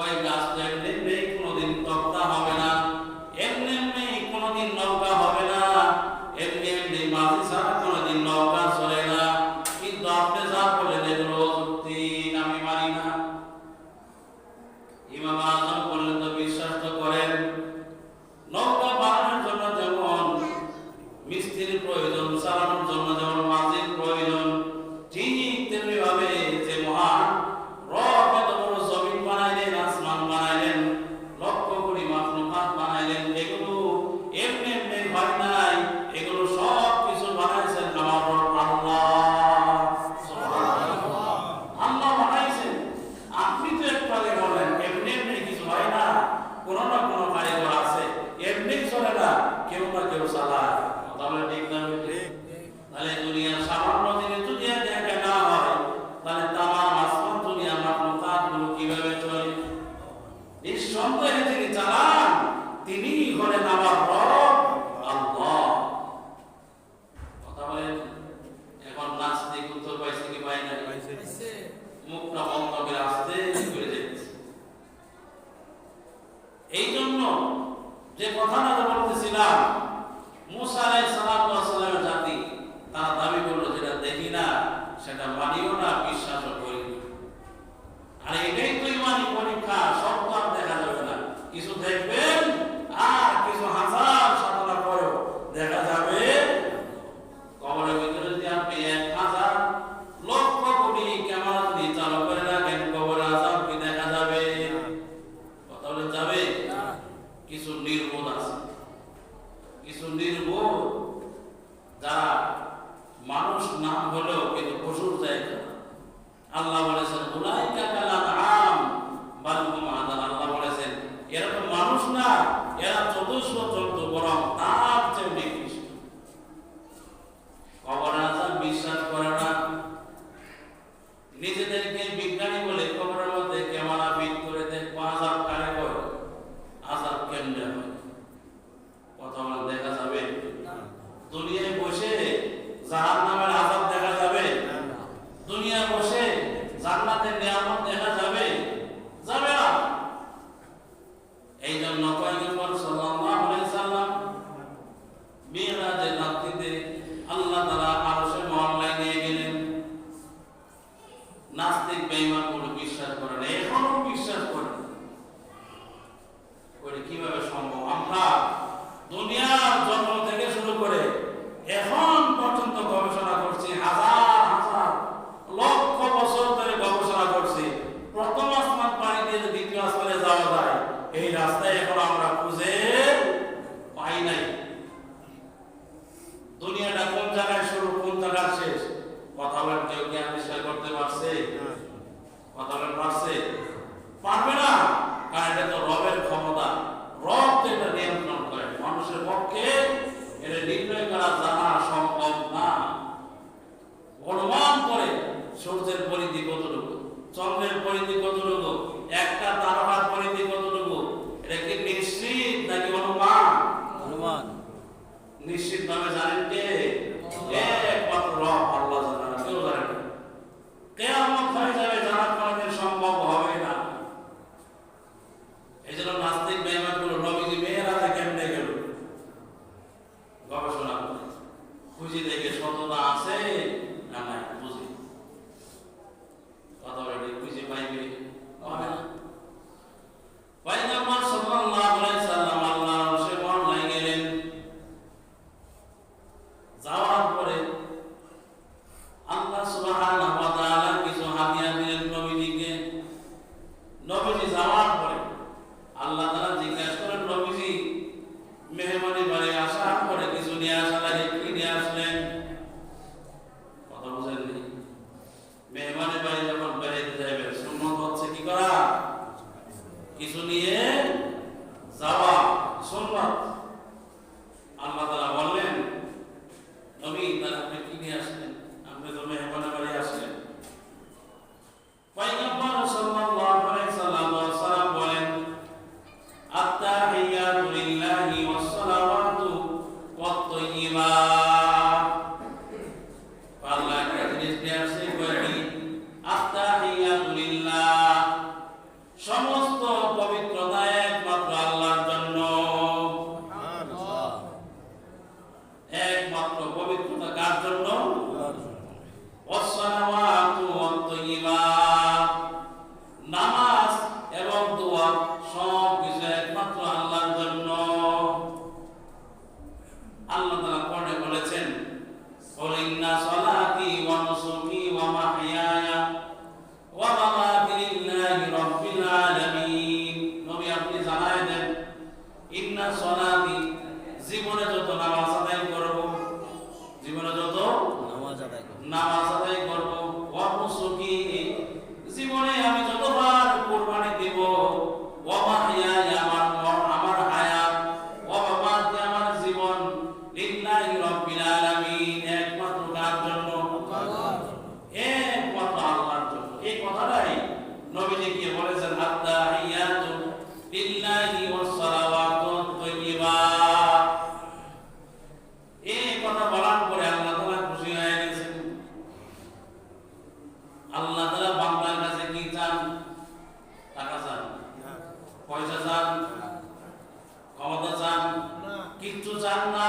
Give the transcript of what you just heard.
while last যে কথা আমরা বলতেছিলাম, মুসা আলাইহিস সালাতু ওয়াস জাতি, তারা দাবি করল যেটা দেখি না, সেটা মানিও না, বিশ্বাসও করি আর এটাই তো ইমানি পরীক্ষা, সব তো দেখা যাবে না। কিছু দেখবে? জাহান নামের দেখা যাবে। দুনিয়া বসে জান্নাতের নিয়ামত দেখা যাবে। যাবে না। এই জন্য পয়গম্বর সাল্লাল্লাহু আলাইহি সাল্লাম মিরাজের রাত্রিতে আল্লাহ তাআলা কতটুকু? একটা তারকার পরিধি কতটুকু? এটা কি নিশ্চিত নাকি অনুমান? অনুমান। নিশ্চিত ভাবে জানেন কে? একমাত্র আল্লাহ জানেন। কেউ জানেন। কেয়ামত হয়ে যাবে নামাজ 主张呢？